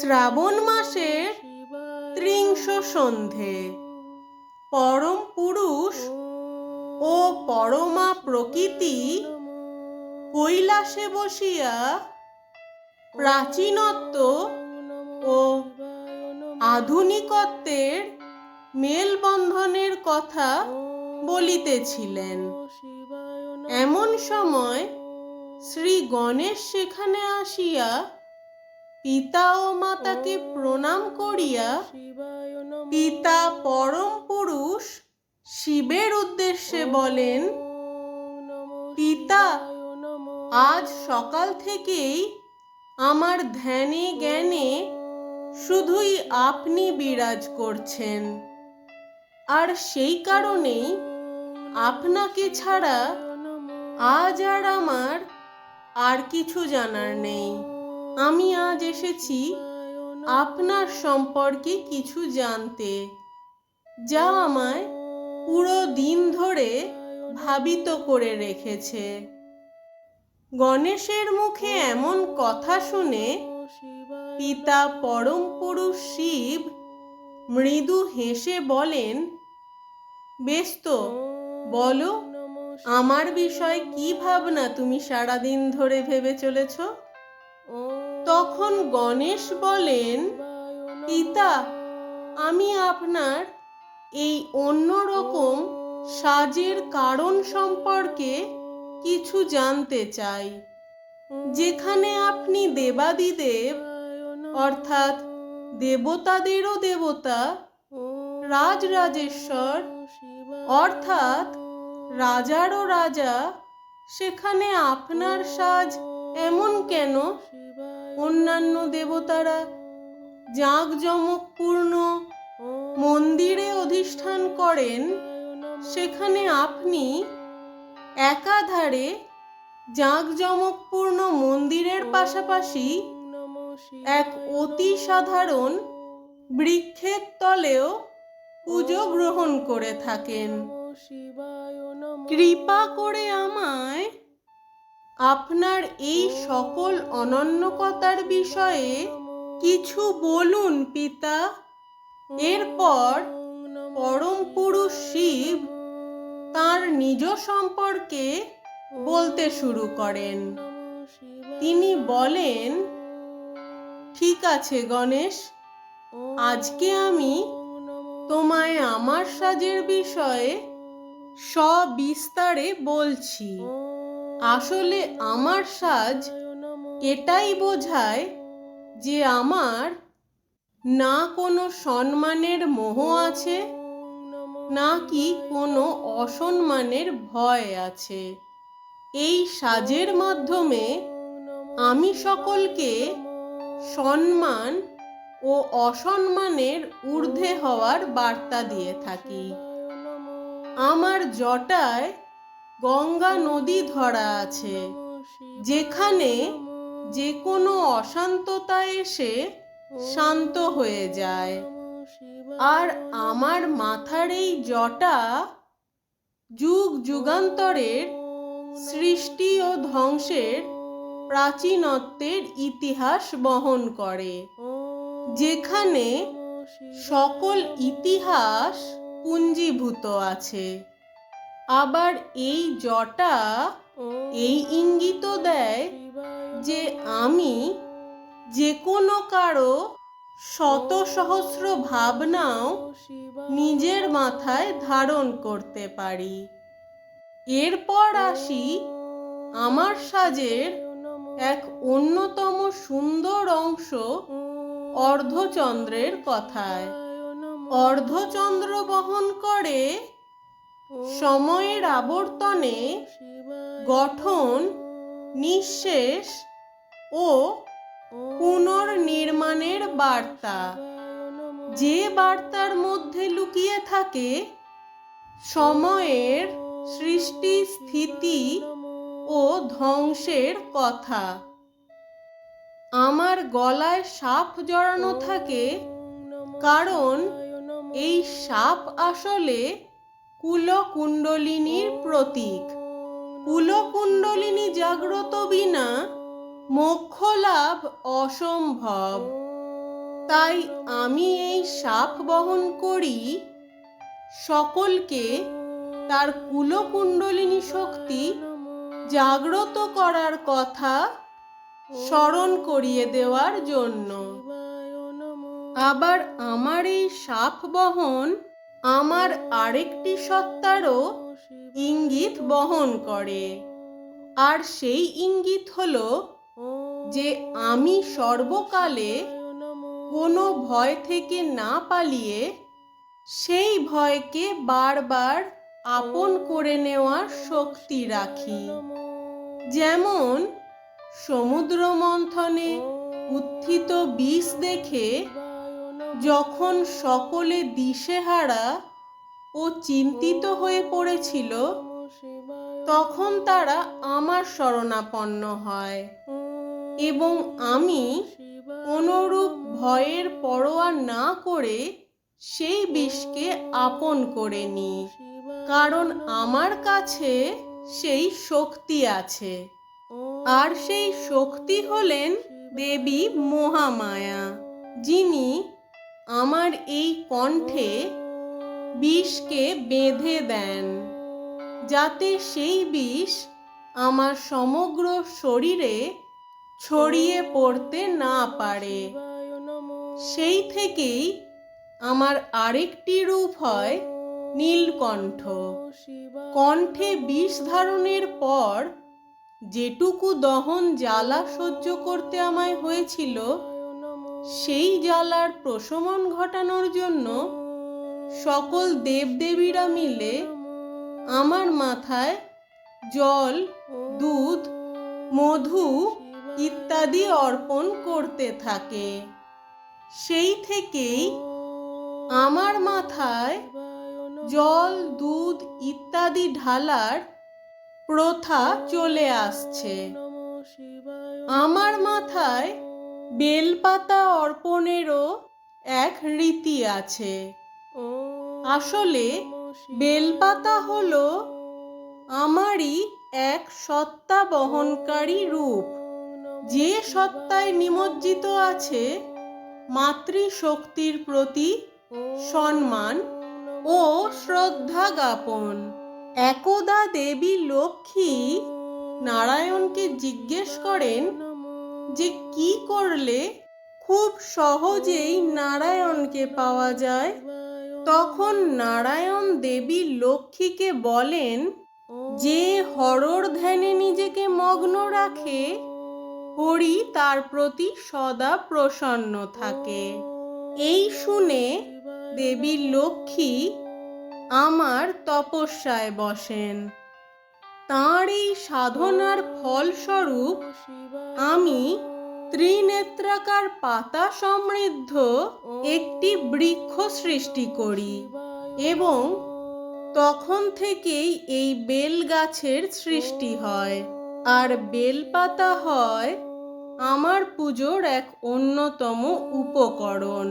শ্রাবণ মাসের ত্রিংশ সন্ধে। পরম পুরুষ ও পরমা প্রকৃতি কৈলাসে বসিয়া প্রাচীনত্ব ও আধুনিকত্বের মেলবন্ধনের কথা বলিতেছিলেন। এমন সময় শ্রী গণেশ সেখানে আসিয়া পিতা ও মাতাকে প্রণাম করিয়া পিতা পরম পুরুষ শিবের উদ্দেশ্যে বলেন পিতা আজ সকাল থেকেই আমার ধ্যানে জ্ঞানে শুধুই আপনি বিরাজ করছেন। আর সেই কারণেই আপনাকে ছাড়া আজ আর আমার আর কিছু জানার নেই। আমি আজ এসেছি আপনার সম্পর্কে কিছু জানতে, যা আমায় পুরো দিন ধরে ভাবিত করে রেখেছে। গণেশের মুখে এমন কথা শুনে পিতা পরম পুরুষ শিব মৃদু হেসে বলেন, বেশ তো, বলো, আমার বিষয় কি ভাবনা তুমি সারাদিন ধরে ভেবে চলেছ? তখন গণেশ বলেন, পিতা, আমি আপনার এই অন্যরকম সাজের কারণ সম্পর্কে কিছু জানতে চাই, যেখানে আপনি দেবাদিদেব, অর্থাৎ দেবতাদেরও দেবতা, রাজরাজেশ্বর, অর্থাৎ রাজারও রাজা, সেখানে আপনার সাজ এমন কেন অন্যান্য দেবতারা জাঁকজমকপূর্ণ মন্দিরে অধিষ্ঠান করেন, সেখানে আপনি একাধারে জাঁকজমকপূর্ণ মন্দিরের পাশাপাশি এক অতি সাধারণ বৃক্ষের তলেও পুজো গ্রহণ করে থাকেন। কৃপা করে আমায় আপনার এই সকল অনন্যকতার বিষয়ে কিছু বলুন, পিতা। এরপর পরম পুরুষ শিব তার নিজ সম্পর্কে বলতে শুরু করেন। তিনি বলেন, ঠিক আছে, গণেশ, আজকে আমি তোমায় আমার সাজের বিষয়ে সবিস্তারে বলছি। আসলে আমার সাজ এটাই বোঝায় যে আমার না কোনো সম্মানের মোহ আছে না কি কোনো অসম্মানের ভয় আছে। এই সাজের মাধ্যমে আমি সকলকে সম্মান ও অসম্মানের ঊর্ধ্বে হওয়ার বার্তা দিয়ে থাকি। আমার জটায় গঙ্গা নদী ধরা আছে। যেখানে যে কোনো অশান্ততা এসে শান্ত হয়ে যায়। আর আমার মাথার এই জটা যুগ যুগান্তরের সৃষ্টি ও ধ্বংসের প্রাচীনত্বের ইতিহাস বহন করে। যেখানে সকল ইতিহাস পুঞ্জীভূত আছে। আবার এই জটা এই ইঙ্গিত দেয় যে আমি যে কোনো কারও শত সহস্র ভাবনাও নিজের মাথায় ধারণ করতে পারি। এরপর আসি আমার সাজের এক অন্যতম সুন্দর অংশ অর্ধচন্দ্রের কথায়। অর্ধচন্দ্র বহন করে সময়ের আবর্তনে গঠন নিঃশেষ ও পুনর্নির্মাণের বার্তা। যে বার্তার মধ্যে লুকিয়ে থাকে সময়ের সৃষ্টি, স্থিতি ও ধ্বংসের কথা। আমার গলায় সাপ জড়ানো থাকে, কারণ এই সাপ আসলে কুলকুণ্ডলিনীর প্রতীক। কুলকুণ্ডলিনী জাগ্রত বিনা মোক্ষ লাভ অসম্ভব। তাই আমি এই সাপ বহন করি সকলকে তার কুলকুণ্ডলিনী শক্তি জাগ্রত করার কথা স্মরণ করিয়ে দেওয়ার জন্য। আবার আমার এই সাপ বহন আমার আরেকটি সত্তারও ইঙ্গিত বহন করে। আর সেই ইঙ্গিত হলো যে আমি সর্বকালে কোনো ভয় থেকে না পালিয়ে সেই ভয়কে বারবার আপন করে নেওয়ার শক্তি রাখি। যেমন সমুদ্র মন্থনে উত্থিত বিষ দেখে যখন সকলে দিশেহারা ও চিন্তিত হয়ে পড়েছিল, তখন তারা আমার শরণাপন্ন হয় এবং আমি কোনরূপ ভয়ের পরোয়া না করে সেই বিষকে আপন করে নিই, কারণ আমার কাছে সেই শক্তি আছে। আর সেই শক্তি হলেন দেবী মহামায়া, যিনি আমার এই কণ্ঠে বিষকে বেঁধে দেন, যাতে সেই বিষ আমার সমগ্র শরীরে ছড়িয়ে পড়তে না পারে। সেই থেকেই আমার আরেকটি রূপ হয় নীলকণ্ঠ। কণ্ঠে বিষ ধারণের পর যেটুকু দহন জ্বালা সহ্য করতে আমায় হয়েছিল সেই জ্বালার প্রশমন ঘটানোর জন্য সকল দেবদেবীরা মিলে আমার মাথায় জল, দুধ, মধু ইত্যাদি অর্পণ করতে থাকে। সেই থেকেই আমার মাথায় জল, দুধ ইত্যাদি ঢালার প্রথা চলে আসছে। আমার মাথায় বেলপাতা অর্পণেরও এক রীতি আছে। আসলে বেলপাতা হল আমারই এক সত্তা বহনকারী রূপ। যে সত্তায় নিমজ্জিত আছে মাতৃশক্তির প্রতি সম্মান ও শ্রদ্ধা জ্ঞাপন। একদা দেবী লক্ষ্মী নারায়ণকে জিজ্ঞেস করেন যে কি করলে খুব সহজেই নারায়ণকে পাওয়া যায়? তখন নারায়ণ দেবী লক্ষ্মীকে বলেন, যে হরর ধ্যানে নিজেকে মগ্ন রাখে, হরি তার প্রতি সদা প্রসন্ন থাকে। এই শুনে দেবী লক্ষ্মী আমার তপস্যায় বসেন। তাঁর এই সাধনার ফলস্বরূপ আমি ত্রিনেত্রাকার পাতা সমৃদ্ধ একটি বৃক্ষ সৃষ্টি করি এবং তখন থেকেই এই বেল গাছের সৃষ্টি হয়। আর বেলপাতা হয় আমার পুজোর এক অন্যতম উপকরণ,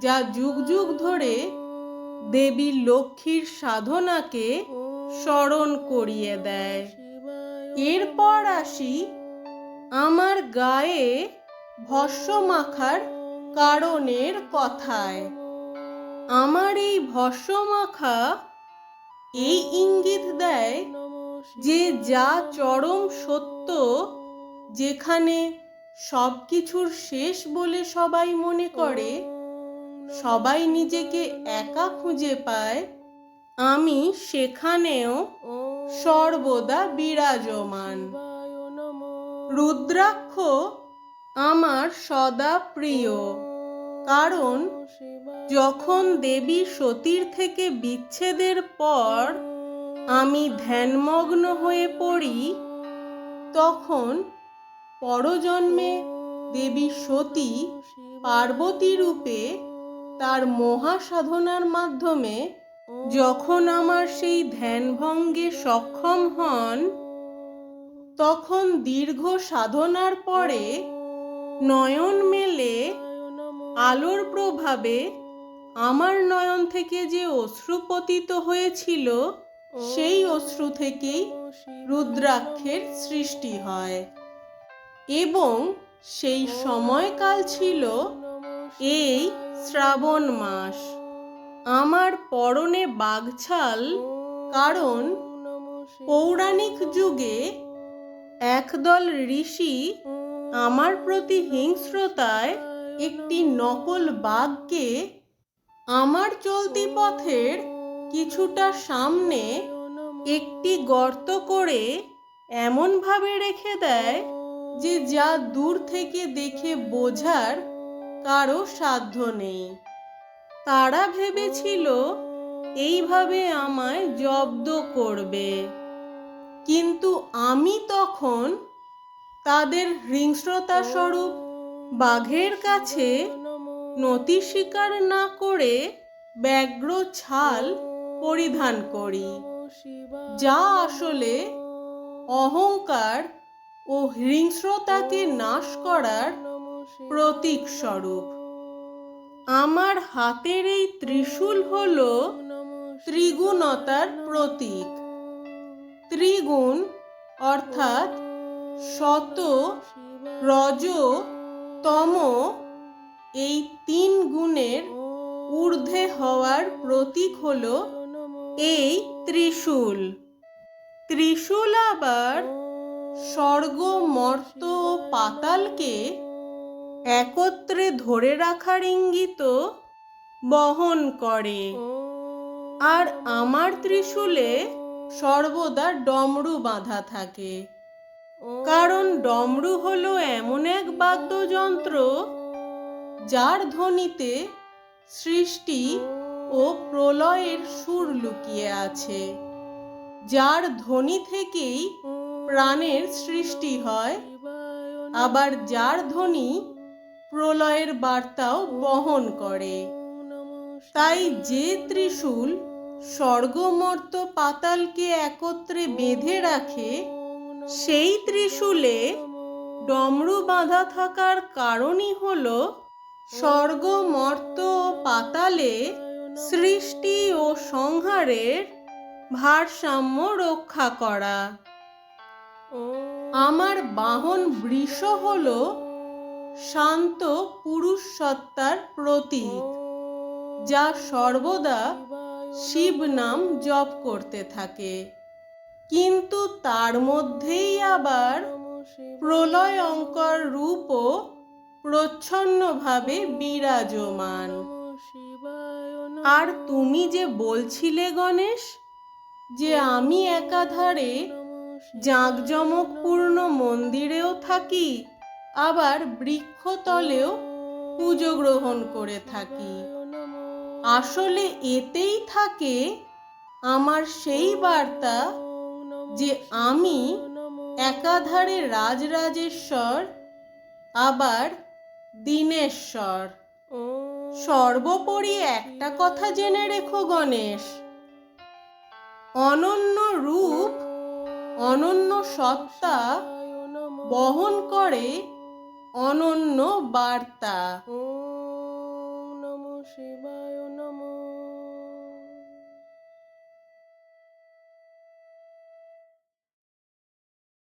যা যুগ যুগ ধরে দেবী লক্ষ্মীর সাধনাকে স্মরণ করিয়ে দেয়। এরপর আসি আমার গায়ে ভস্য মাখার কারণের কথায়। আমার এই ভস্য মাখা এই ইঙ্গিত দেয় যে যা চরম সত্য, যেখানে সব কিছুর শেষ বলে সবাই মনে করে, সবাই নিজেকে একা খুঁজে পায় আমি সেখানেও সর্বদা বিরাজমান। রুদ্রাক্ষ আমার সদা প্রিয়। কারণ যখন দেবী সতীর থেকে বিচ্ছেদের পর আমি ধ্যানমগ্ন হয়ে পড়ি তখন পরজন্মে দেবী সতী পার্বতী রূপে তার মহা সাধনার মাধ্যমে যখন আমার সেই ধ্যানভঙ্গে সক্ষম হন, তখন দীর্ঘ সাধনার পরে নয়ন মেলে, আলোর প্রভাবে আমার নয়ন থেকে যে অশ্রু পতিত হয়েছিল, সেই অশ্রু থেকেই রুদ্রাক্ষের সৃষ্টি হয়। এবং সেই সময়কাল ছিল এই শ্রাবণ মাস। আমার পরনে বাঘছাল, কারণ পৌরাণিক যুগে একদল ঋষি আমার প্রতি হিংস্রতায় একটি নকল বাঘকে আমার চলতি পথের কিছুটা সামনে একটি গর্ত করে এমনভাবে রেখে দেয় যে যা দূর থেকে দেখে বোঝার কারও সাধ্য নেই। তারা ভেবেছিল এইভাবে আমায় জব্দ করবে। কিন্তু আমি তখন তাদের হিংস্রতা স্বরূপ বাঘের কাছে নতি স্বীকার না করে ব্যগ্র ছাল পরিধান করি, যা আসলে অহংকার ও হিংস্রতাকে নাশ করার প্রতীক স্বরূপ আমার হাতের এই ত্রিশূল হল ত্রিগুণতার প্রতীক। ত্রিগুণ অর্থাৎ শত, রজ, তম এই তিন গুণের ঊর্ধ্বে হওয়ার প্রতীক হল এই ত্রিশূল। ত্রিশূল আবার স্বর্গ মর্ত ও পাতালকে একত্রে ধরে রাখার ইঙ্গিত বহন করে। আর আমার ত্রিশূলে সর্বদা ডমরু বাঁধা থাকে। কারণ ডমরু হলো এমন এক বাদ্যযন্ত্র যার ধ্বনিতে সৃষ্টি ও। প্রলয়ের সুর লুকিয়ে আছে যার ধ্বনি থেকেই প্রাণের সৃষ্টি হয়। আবার যার ধ্বনি প্রলয়ের বার্তাও বহন করে। তাই যে ত্রিশূল স্বর্গমর্ত পাতালকে একত্রে বেঁধে রাখে, সেই ত্রিশূলে ডমরু বাঁধা থাকার কারণই হল স্বর্গমর্ত পাতালে সৃষ্টি ও সংহারের ভারসাম্য রক্ষা করা। আমার বাহন বৃষ হল শান্ত পুরুষ সত্তার প্রতীক, যা সর্বদা শিব নাম জপ করতে থাকে। কিন্তু তার মধ্যেই আবার প্রলয় প্রলয়ঙ্কর রূপও প্রচ্ছন্নভাবে বিরাজমান। আর তুমি যে বলছিলে গণেশ, যে আমি একাধারে জাঁকজমকপূর্ণ মন্দিরেও থাকি আবার বৃক্ষতলেও পুজো গ্রহণ করে থাকি। আসলে এতেই থাকে আমার সেই বার্তা যে আমি একাধারে রাজরাজেশ্বর, আবার দিনেশ্বর। সর্বোপরি একটা কথা জেনে রেখো গণেশ। অনন্য রূপ, অনন্য সত্তা বহন করে অনন্য বার্তা।